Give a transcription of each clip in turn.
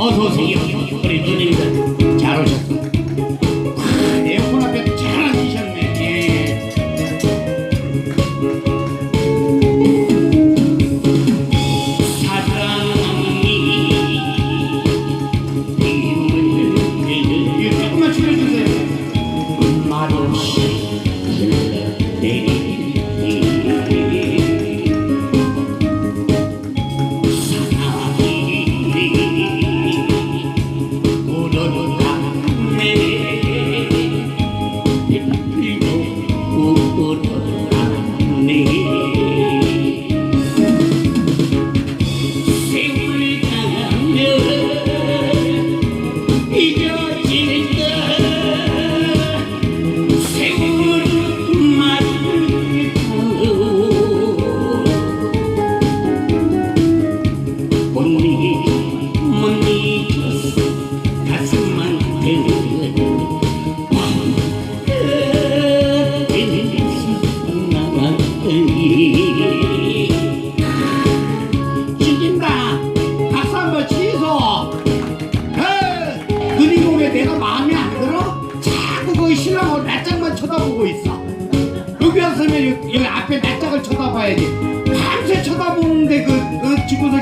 어서 오세요. 우리 누님들 잘 오셨어.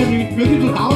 그 집구석에 여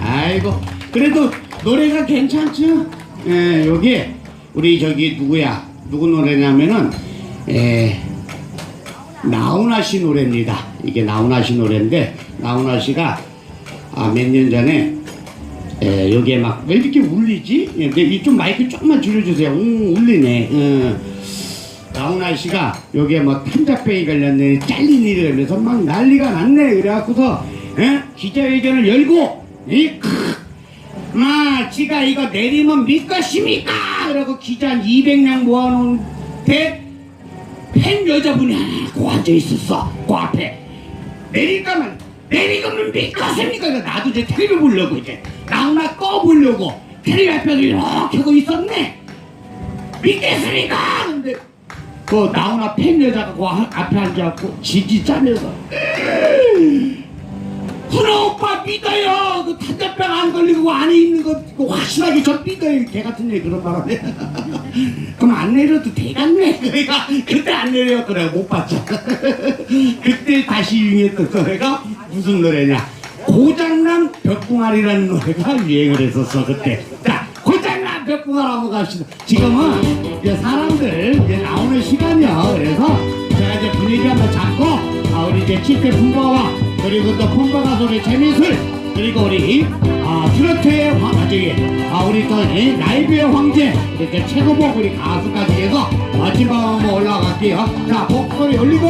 아이고 그래도 노래가 괜찮죠? 예 여기 우리 저기 누구야 누구 노래냐면은 예 나훈아 씨 노래입니다 이게 나훈아 씨 노래인데 나훈아 씨가 아, 몇 년 전에 에, 여기에 막 왜 이렇게 울리지? 예, 근데 이좀 마이크 조금만 줄여주세요. 음, 울리네. 어. 나훈아 씨가 여기에 뭐 탄자병이 걸렸네, 잘린 일이 걸려서 막 난리가 났네. 그래갖고서 에? 기자회견을 열고 이 크, 마, 지가 이거 내리면 믿 것입니까? 그러고 기자 한 200명 모아놓은데 팬 여자분이 하나 그 앉아 있었어. 그 앞에. 내릴까면 내리고는 믿겠습니까? 나도 이제 테레비 보려고 이제 나훈아 꺼보려고 테레비 앞에서 이렇게 하고 있었네 믿겠습니까? 근데 그 나훈아 팬 여자가 그 하- 앞에 앉아갖고 지지 짜면서 훈아 오빠 믿어요. 그 탄자병 안 걸리고 안에 있는 거 그거 확실하게 저 믿어요. 개 같은 얘기 그런 말하네 그럼 안 내려도 되겠네. 그러니까 그때 안 내려 그래 못 봤죠. 그때 다시 유행했던 노래가 무슨 노래냐. 고장난 벽궁알이라는 노래가 유행을 했었어 그때. 자 고장난 벽궁알 한번 갑시다. 지금은 이제 사람들 이제 나오는 시간이야. 그래서 제가 이제 분위기 한번 잡고 아, 우리 이제 칠대 품바와 그리고 또 품바 가수의 재미술 그리고 우리 아 트로트의 황 아, 저기 아 우리 또 이, 라이브의 황제 이렇게 최고봉 우리 가수까지 해서 마지막 한번 올라갈게요. 자 목소리 올리고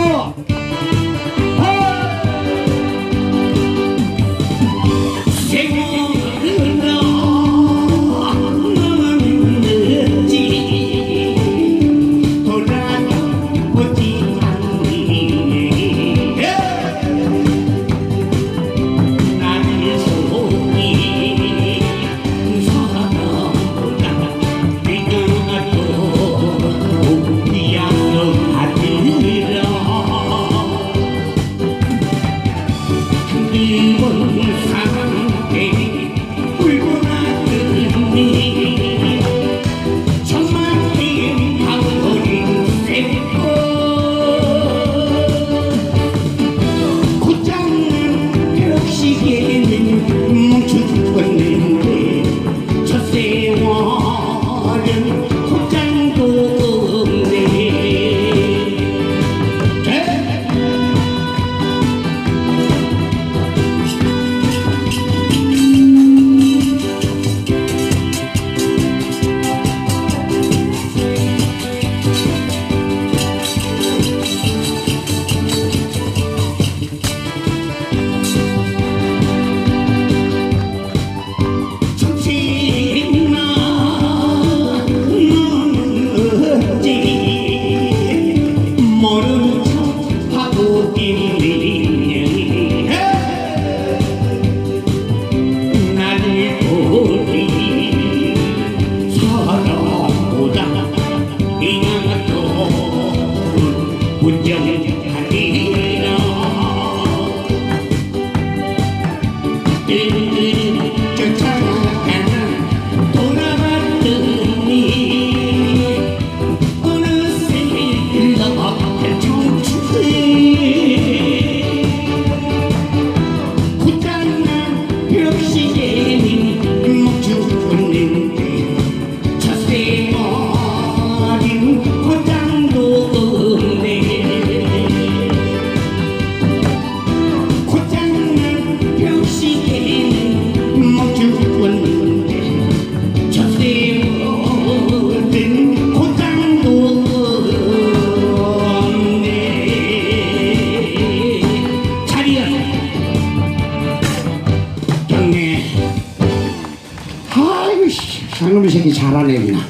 씨, 상놈이 새끼 잘하네 그냥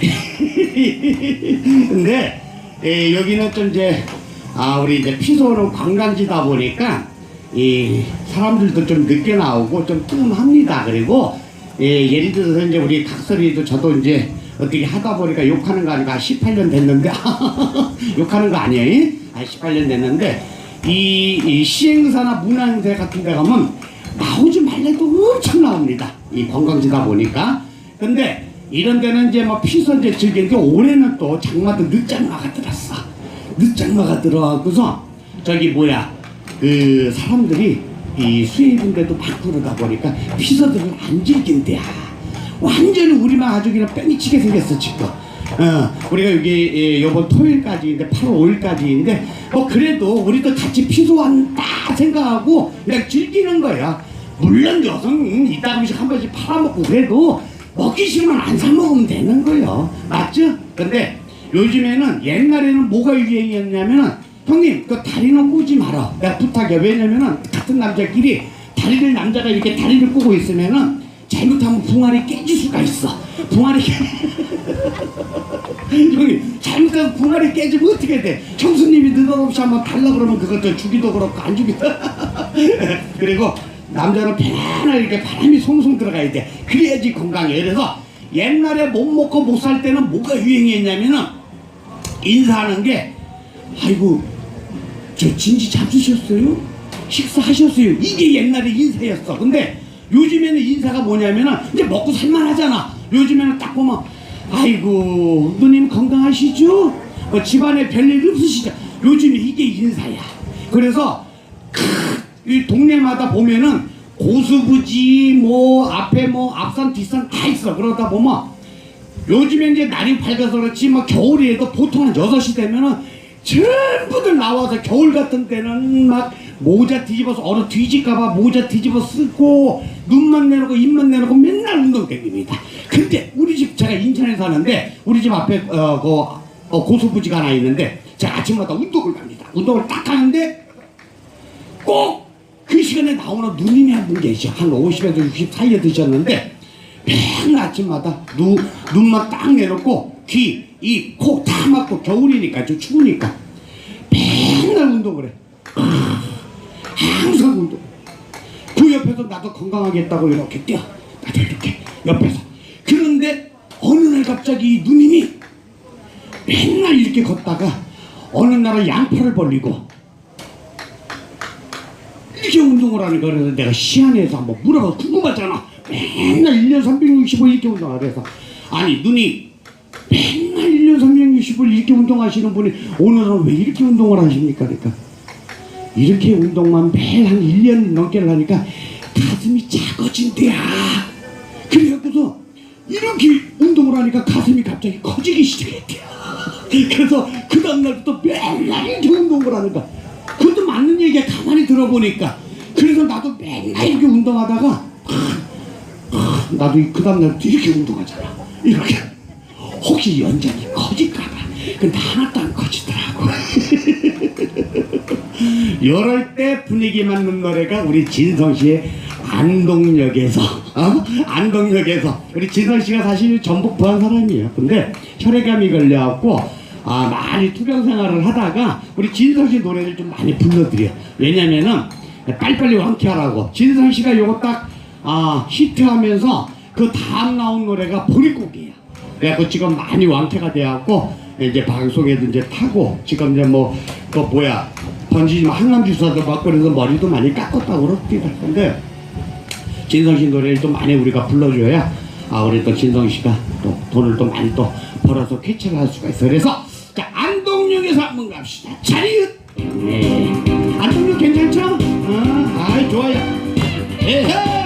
근데 에, 여기는 좀 이제 아 우리 이제 피소는 관광지다 보니까 이 사람들도 좀 늦게 나오고 좀 뜸합니다 그리고 예, 예를 들어서 이제 우리 각설이도 저도 이제 어떻게 하다 보니까 욕하는 거 아니까 18년 됐는데 욕하는 거 아니에요? 아 18년 됐는데 이, 이 시행사나 문화행사 같은 데 가면 나오지 말래도 엄청 나옵니다. 이 관광지다 보니까. 근데 이런 데는 이제 뭐 피서제 즐기는 게 올해는 또 장마도 늦장마가 들었어. 늦장마가 들어가고서 저기 뭐야 그 사람들이 이 수입인데도 막 그러다 보니까 피서들을 안 즐긴대야. 완전히 우리만 아주 그냥 뺑치게 생겼어 지금. 어, 우리가 여기 예, 요번 토요일까지인데 8월 5일까지인데 뭐 그래도 우리도 같이 피소한다 생각하고 그냥 즐기는 거야. 물론 여성은 이따 음식 한 번씩 팔아먹고 그래도 먹기 싫으면 안 사 먹으면 되는 거예요. 맞죠? 근데 요즘에는 옛날에는 뭐가 유행이었냐면은 형님 그 다리는 꼬지 마라. 내가 부탁해. 왜냐면은 같은 남자끼리 다리를 남자가 이렇게 다리를 꼬고 있으면은 잘못하면 붕알이 깨질 수가 있어. 붕알이 깨... 형님 잘못하면 붕알이 깨지면 어떻게 돼? 형수님이 느닷없이 한번 달라 그러면 그것도 주기도 그렇고 안 주기도 그리고 남자는 편안하게 이렇게 바람이 송송 들어가야 돼 그래야지 건강해 그래서 옛날에 못 먹고 못 살 때는 뭐가 유행이었냐면은 인사하는 게 아이고 저 진지 잡수셨어요? 식사하셨어요? 이게 옛날에 인사였어 근데 요즘에는 인사가 뭐냐면은 이제 먹고 살만하잖아 요즘에는 딱 보면 아이고 누님 건강하시죠? 뭐 집안에 별일 없으시죠? 요즘에 이게 인사야 그래서 크, 이 동네마다 보면은 고수부지 뭐 앞에 뭐 앞산 뒷산 다 있어 그러다 보면 요즘에 이제 날이 밝아서 그렇지 뭐 겨울에도 보통 한 6시 되면은 전부들 나와서 겨울 같은 때는 막 모자 뒤집어서 얼어 뒤질까봐 모자 뒤집어 쓰고 눈만 내놓고 입만 내놓고 맨날 운동 다닙니다. 근데 우리 집 제가 인천에 사는데 우리 집 앞에 어, 그, 어, 고수부지가 하나 있는데 제가 아침마다 운동을 갑니다. 운동을 딱 하는데 꼭 그 시간에 나오는 누님이 한 분 계셔. 한 50에서 60 사이에 드셨는데 맨 아침마다 눈, 눈만 딱 내놓고 귀, 입, 코 다 막고 겨울이니까 좀 추우니까 맨날 운동을 해. 항상 운동. 그 옆에서 나도 건강하겠다고 이렇게 뛰어. 나도 이렇게 옆에서. 그런데 어느 날 갑자기 이 누님이 맨날 이렇게 걷다가 어느 날은 양팔을 벌리고 어떻게 운동을 하는 거야? 그래서 내가 시안에서 한번 물어봐 궁금하잖아. 맨날 1년 365일 이렇게 운동하 그래서 아니 눈이 맨날 1년 365일 이렇게 운동하시는 분이 오늘은 왜 이렇게 운동을 하십니까? 그러니까 이렇게 운동만 매일 한 1년 넘게를 하니까 가슴이 작아진대야. 그래갖고서 이렇게 운동을 하니까 가슴이 갑자기 커지기 시작했대요. 그래서 그 다음날부터 맨날 이렇게 운동을 하니까 들어보니까 그래서 나도 맨날 이렇게 운동하다가 아, 아, 나도 그 다음날부터 이렇게 운동하잖아. 이렇게. 혹시 연장이 커질까봐. 근데 하나도 안 커지더라고. 이럴 때 분위기 맞는 노래가 우리 진성 씨의 안동역에서 어? 안동역에서. 우리 진성 씨가 사실 전북 부산 사람이에요. 근데 혈액암이 걸려갖고 아, 많이 투병 생활을 하다가 우리 진선 씨 노래를 좀 많이 불러드려. 왜냐면은 빨리빨리 완쾌하라고. 진선 씨가 요거 딱 아, 히트하면서 그 다음 나온 노래가 보리곡이야 그래서 지금 많이 완쾌가 되었고 이제 방송에도 이제 타고 지금 이제 뭐 그 뭐야 번지 좀 한남 주사도 막 그래서 머리도 많이 깎았다고 그럽니다. 근데 진성 씨 노래를 또 많이 우리가 불러줘야 아 우리 또 진성 씨가 또 돈을 또 많이 또 벌어서 쾌차를 할 수가 있어. 그래서 안동역에서 한번 갑시다. 자리읒. 안동역 네. 괜찮죠? 아, 아이 좋아요. 에헤.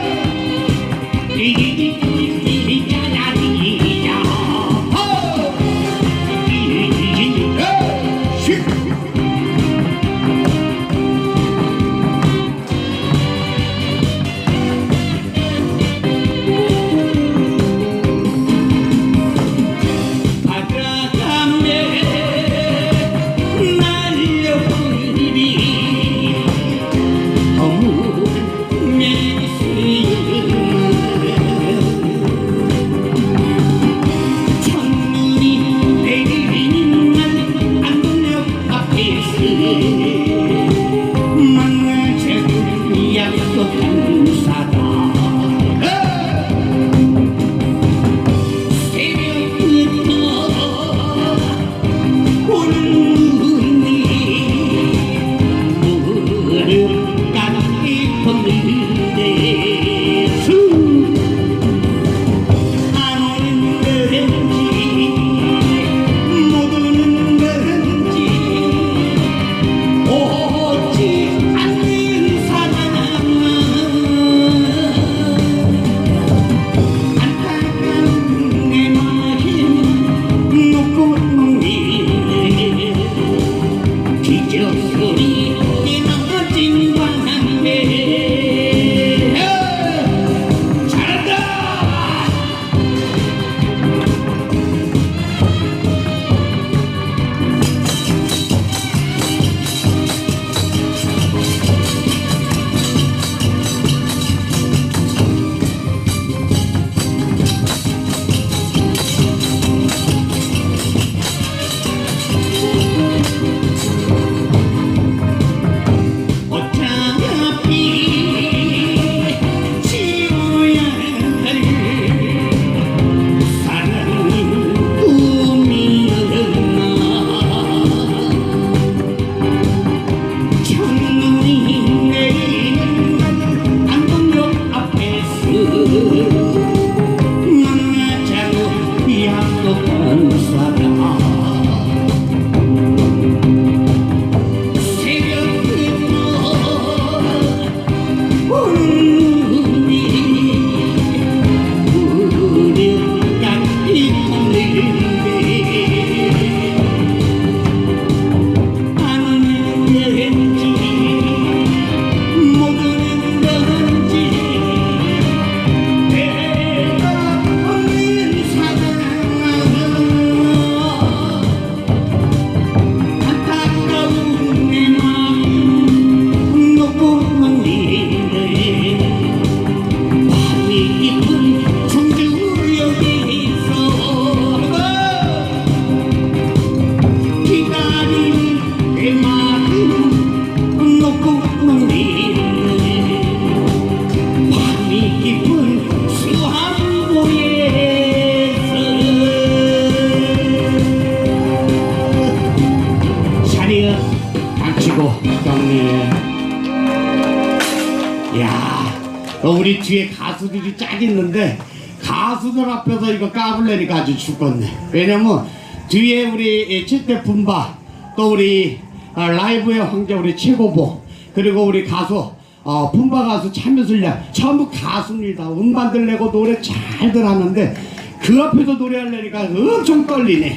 우리 뒤에 가수들이 짝 있는데 가수들 앞에서 이거 까불래니까 아주 죽겠네 왜냐면 뒤에 우리 칠대 분바 또 우리 아, 라이브의 황제 우리 최고보 그리고 우리 가수 어, 분바 가수 참여술량 전부 가수입니다 음반들 내고 노래 잘들 하는데 그 앞에서 노래하려니까 엄청 떨리네.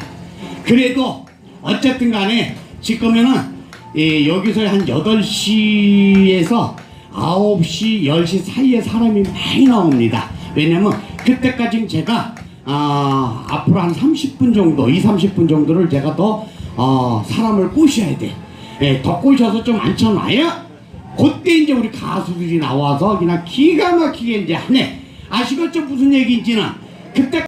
그래도 어쨌든 간에 지금에는 예, 여기서 한 8시에서 9시, 10시 사이에 사람이 많이 나옵니다. 왜냐면 그때까지는 제가 아, 앞으로 한 30분 정도, 2, 30분 정도를 제가 더 어, 사람을 꼬셔야 돼. 예, 더 꼬셔서 좀 앉혀놔야 그때 이제 우리 가수들이 나와서 그냥 기가 막히게 이제 하네. 아시겠죠? 무슨 얘기인지는. 그때